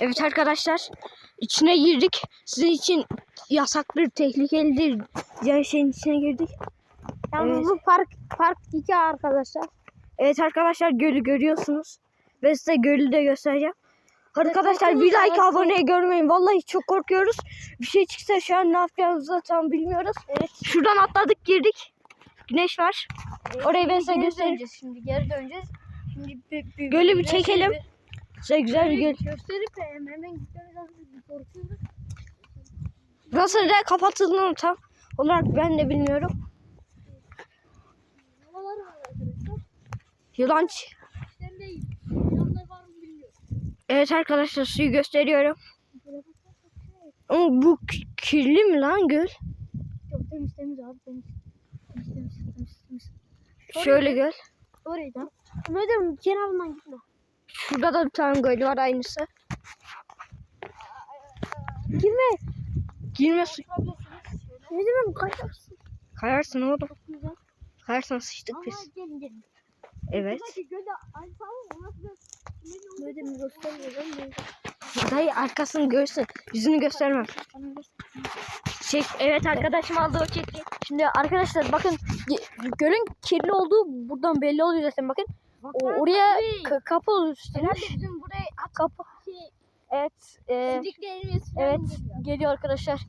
Evet arkadaşlar içine girdik. Sizin için yasaktır, tehlikelidir. Yani şeyin içine girdik. Yalnız Evet. bu park park 2 arkadaşlar. Evet arkadaşlar gölü görüyorsunuz. Ve size gölü de göstereceğim. Arkadaşlar bir like çok- abone görmeyin. Vallahi çok korkuyoruz. Bir şey çıksa şu an ne yapacağımızı da tam bilmiyoruz. Evet. Şuradan atladık girdik. Güneş var. Orayı ben size döneceğiz Şimdi geri döneceğiz. Şimdi bir, bir, Gölü bir çekelim. bir- Size güzel bir göl. Gösterip hemen gitmemiz. Burası da kapatıldığını tam olarak ben de bilmiyorum. Yılan. Evet arkadaşlar suyu gösteriyorum. Ama bu kirli mi lan göl? Yok temiz temiz abi temiz. Şöyle göl. Orayı da. Böyle kenarından gitme. Şurada da bir tane göl var aynısı. Girme. Girme su. Ne demem kaçarsın. Kayarsın oğlum. Kayarsan sıçtık Ama biz. gelin gelin. Evet. Dayı arkasını görsün. Yüzünü göstermem. Çek. Evet arkadaşım aldı o çekti. Şimdi arkadaşlar bakın gölün kirli olduğu buradan belli oluyor zaten bakın. O, oraya ka- kapı oluşturmuş. bizim buraya at Kapı. Evet. E, evet geliyor arkadaşlar.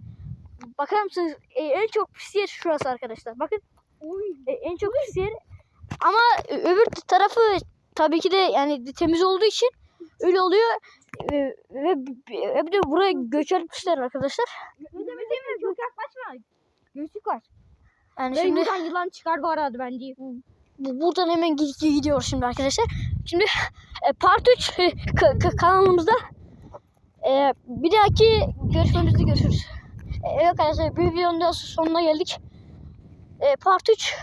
Bakar mısınız? E, en çok pis yer şurası arkadaşlar. Bakın. E, en çok pis yer. Ama e, öbür tarafı tabii ki de yani temiz olduğu için öyle oluyor. E, ve, ve bir de buraya göç etmişler arkadaşlar. Ne demek çok yaklaşma. Göğsük var. Yani Dayı şimdi yılan çıkar bu arada ben değil. Bu- buradan hemen gid- gidiyor şimdi arkadaşlar. Şimdi e, part 3 e, ka- ka- kanalımızda e, bir dahaki görüşmemizde görüşürüz. E, evet arkadaşlar bir videonun sonuna geldik. E, part 3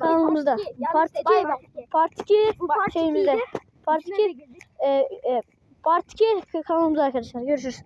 kanalımızda. Part 2 Bay bay. part 2 Bu part şeyimizde. Part 2 e, e, part 2 kanalımızda arkadaşlar. Görüşürüz.